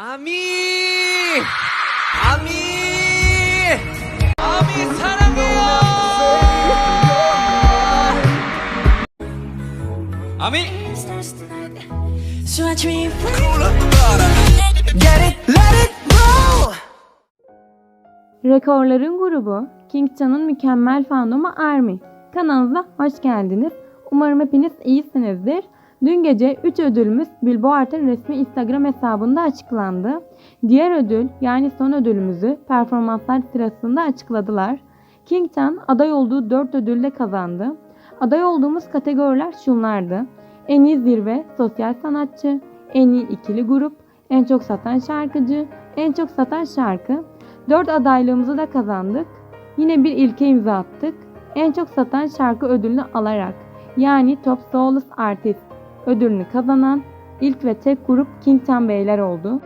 아미! 아미! 아미 사랑해요! 아미! So I dream Get it, let it roll Rekorların grubu King Chan'ın mükemmel fandomu ARMY. Kanalımıza hoş geldiniz. Umarım hepiniz iyisinizdir. Dün gece 3 ödülümüz Billboard'ın resmi Instagram hesabında açıklandı. Diğer ödül yani son ödülümüzü performanslar sırasında açıkladılar. King Chan aday olduğu 4 ödülle kazandı. Aday olduğumuz kategoriler şunlardı. En iyi zirve sosyal sanatçı, en iyi ikili grup, en çok satan şarkıcı, en çok satan şarkı. 4 adaylığımızı da kazandık. Yine bir ilke imza attık. En çok satan şarkı ödülünü alarak yani Top Soloist Artist ödülünü kazanan ilk ve tek grup King Chan Beyler oldu.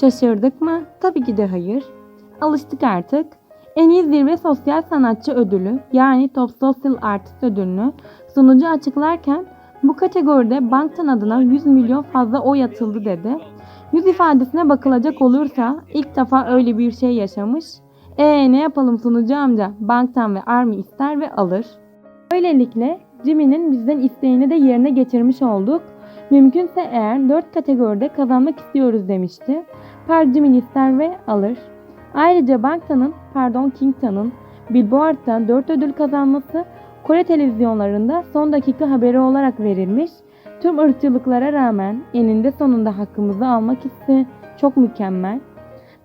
Şaşırdık mı? Tabii ki de hayır. Alıştık artık. En iyi zirve sosyal sanatçı ödülü yani Top Social Artist ödülünü sunucu açıklarken bu kategoride Bangtan adına 100 milyon fazla oy atıldı dedi. Yüz ifadesine bakılacak olursa ilk defa öyle bir şey yaşamış. Ee ne yapalım sunucu amca? Bangtan ve Army ister ve alır. Böylelikle Jimmy'nin bizden isteğini de yerine getirmiş olduk. Mümkünse eğer 4 kategoride kazanmak istiyoruz demişti. Park Jimin ister ve alır. Ayrıca Bangtan'ın, pardon Kingtan'ın Billboard'da 4 ödül kazanması Kore televizyonlarında son dakika haberi olarak verilmiş. Tüm ırkçılıklara rağmen eninde sonunda hakkımızı almak hissi çok mükemmel.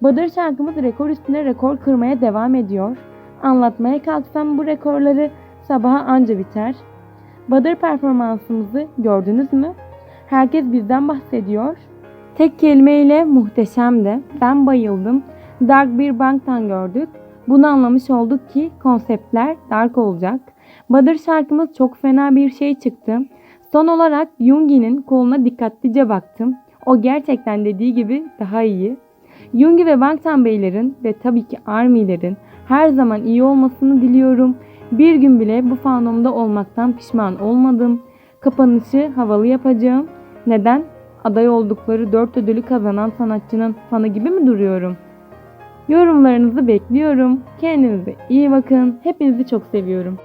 Badır şarkımız rekor üstüne rekor kırmaya devam ediyor. Anlatmaya kalksam bu rekorları sabaha anca biter. Badır performansımızı gördünüz mü? Herkes bizden bahsediyor. Tek kelimeyle muhteşemdi. Ben bayıldım. Dark bir banktan gördük. Bunu anlamış olduk ki konseptler dark olacak. Badır şarkımız çok fena bir şey çıktı. Son olarak Yungi'nin koluna dikkatlice baktım. O gerçekten dediği gibi daha iyi. Yungi ve Bangtan Beylerin ve tabii ki Army'lerin her zaman iyi olmasını diliyorum. Bir gün bile bu fandomda olmaktan pişman olmadım. Kapanışı havalı yapacağım. Neden? Aday oldukları 4 ödülü kazanan sanatçının fanı gibi mi duruyorum? Yorumlarınızı bekliyorum. Kendinize iyi bakın. Hepinizi çok seviyorum.